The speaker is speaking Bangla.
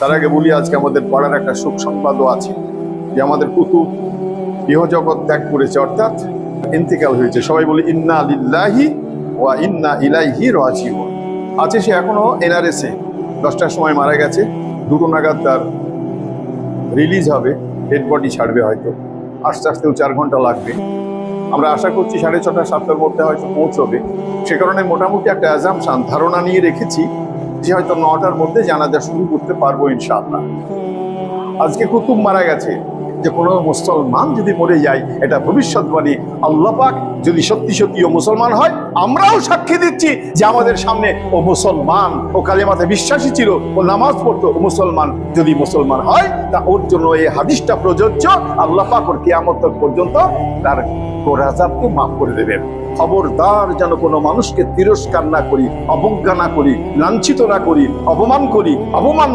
তার আগে বলি, আজকে আমাদের পড়ার একটা সুখ সংবাদও আছে যে আমাদের কুতুব ইহজগৎ ত্যাগ করেছে, অর্থাৎ ইন্তিকাল হয়েছে। সবাই বলি, ইন্না লিল্লাহি ওয়া ইন্না ইলাইহি রাজিউন। আছে সে এখনও এনআরএসে। দশটার সময় মারা গেছে। দুটো নাগাদ তার রিলিজ হবে, ডেড বডি ছাড়বে হয়তো। আস্তে আস্তেও চার ঘণ্টা লাগবে। আমরা আশা করছি সাড়ে ছটা, সাতটার মধ্যে হয়তো পৌঁছবে। সে কারণে মোটামুটি একটা অ্যাজামশান ধারণা নিয়ে রেখেছি। যে হয়তো নটার মধ্যে জানাজা শুরু করতে পারব ইনশাআল্লাহ। আজকে কুতুব মারা গেছে। যে কোনো মুসলমান যদি মরে যায়, এটা ভবিষ্যৎবাণী। আল্লাহ পাক যদি সত্যি সত্যি ও মুসলমান হয়, আমরাও সাক্ষী দিচ্ছি যে আমাদের সামনে ও মুসলমান, ও কালেমাতে বিশ্বাসী ছিল, ও নামাজ পড়তো, ও মুসলমান যদি মুসলমান হয়, তা ওর জন্য এই হাদিসটা প্রযোজ্য। আল্লাহ পাক ওর কিয়ামত পর্যন্ত তার কোরাজাবকে মাফ করে দেবেন। খবরদার যেন কোনো মানুষকে তিরস্কার না করি, অবজ্ঞা না করি, লাঞ্ছিত না করি, অপমান করি, অপমান